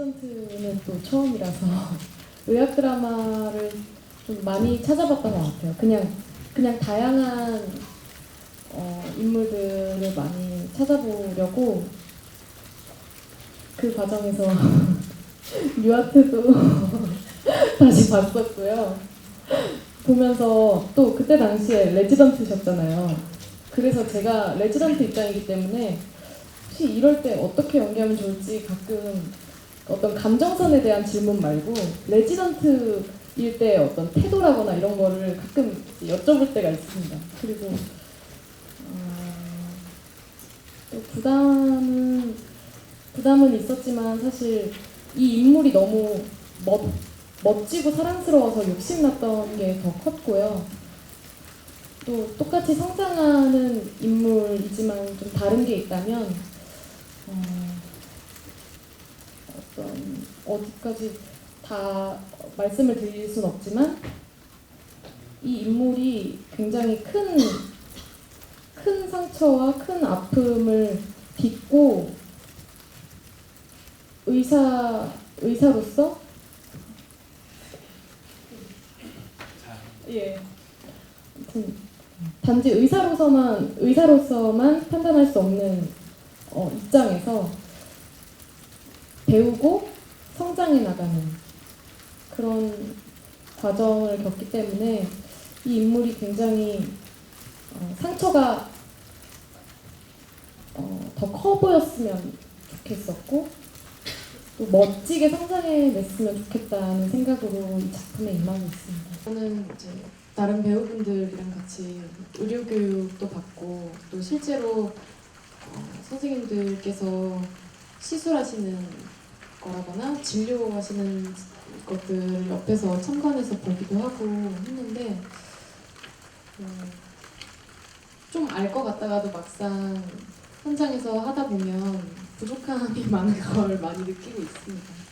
레지던트는 또 처음이라서 의학 드라마를 좀 많이 찾아봤던 것 같아요. 그냥 그냥 다양한 어, 인물들을 많이 찾아보려고 그 과정에서 뉴아트도 다시 봤었고요. 보면서 또 그때 당시에 레지던트셨잖아요. 그래서 제가 레지던트 입장이기 때문에 혹시 이럴 때 어떻게 연기하면 좋을지 가끔 어떤 감정선에 대한 질문 말고 레지던트일 때 어떤 태도라거나 이런 거를 가끔 여쭤볼 때가 있습니다. 그리고 어, 또 부담은 부담은 있었지만 사실 이 인물이 너무 멋, 멋지고 사랑스러워서 욕심났던 게 더 컸고요. 또 똑같이 성장하는 인물이지만 좀 다른 게 있다면 어, 어떤 어디까지 다 말씀을 드릴 순 없지만 이 인물이 굉장히 큰, 큰 상처와 큰 아픔을 딛고 의사 의사로서 예. 단지 의사로서만 의사로서만 판단할 수 없는 어, 입장에서 배우고 성장해 나가는 그런 과정을 겪기 때문에 이 인물이 굉장히 어, 상처가 어, 더 커 보였으면 좋겠었고 또 멋지게 성장해 냈으면 좋겠다는 생각으로 이 작품에 임하고 있습니다. 저는 이제 다른 배우분들이랑 같이 의료 교육도 받고 또 실제로 어, 선생님들께서 시술하시는 거라거나 진료하시는 것들 옆에서 참관해서 보기도 하고 했는데 음, 좀알 것 같다가도 막상 현장에서 하다 보면 부족함이 많은 걸 많이 느끼고 있습니다.